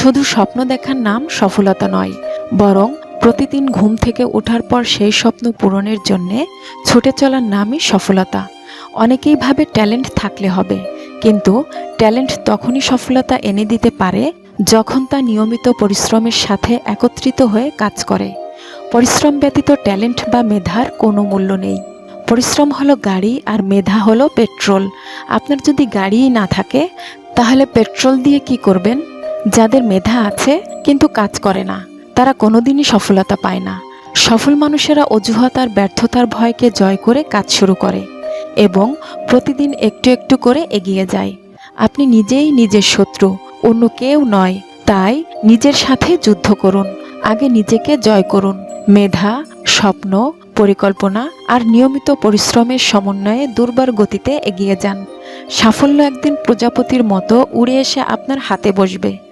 শুধু স্বপ্ন দেখার নাম সফলতা নয়, বরং প্রতিদিন ঘুম থেকে ওঠার পর সেই স্বপ্ন পূরণের জন্যে ছুটে চলার নামই সফলতা। অনেকেই ভাবে ট্যালেন্ট থাকলে হবে, কিন্তু ট্যালেন্ট তখনই সফলতা এনে দিতে পারে যখন তা নিয়মিত পরিশ্রমের সাথে একত্রিত হয়ে কাজ করে। পরিশ্রম ব্যতীত ট্যালেন্ট বা মেধার কোনো মূল্য নেই। পরিশ্রম হলো গাড়ি আর মেধা হলো পেট্রোল। আপনার যদি গাড়িই না থাকে, তাহলে পেট্রোল দিয়ে কি করবেন? যাদের মেধা আছে, কিন্তু কাজ করে না, তারা কোনোদিনই সফলতা পায় না। সফল মানুষেরা অজুহাত আর ব্যর্থতার ভয়কে জয় করে কাজ শুরু করে এবং প্রতিদিন একটু একটু করে এগিয়ে যায়। আপনি নিজেই নিজের শত্রু, অন্য কেউ নয়, তাই নিজের সাথে যুদ্ধ করুন, আগে নিজেকে জয় করুন। মেধা, স্বপ্ন, পরিকল্পনা আর নিয়মিত পরিশ্রমের সমন্বয়ে দুর্বার গতিতে এগিয়ে যান। সাফল্য একদিন প্রজাপতির মতো উড়ে এসে আপনার হাতে বসবে।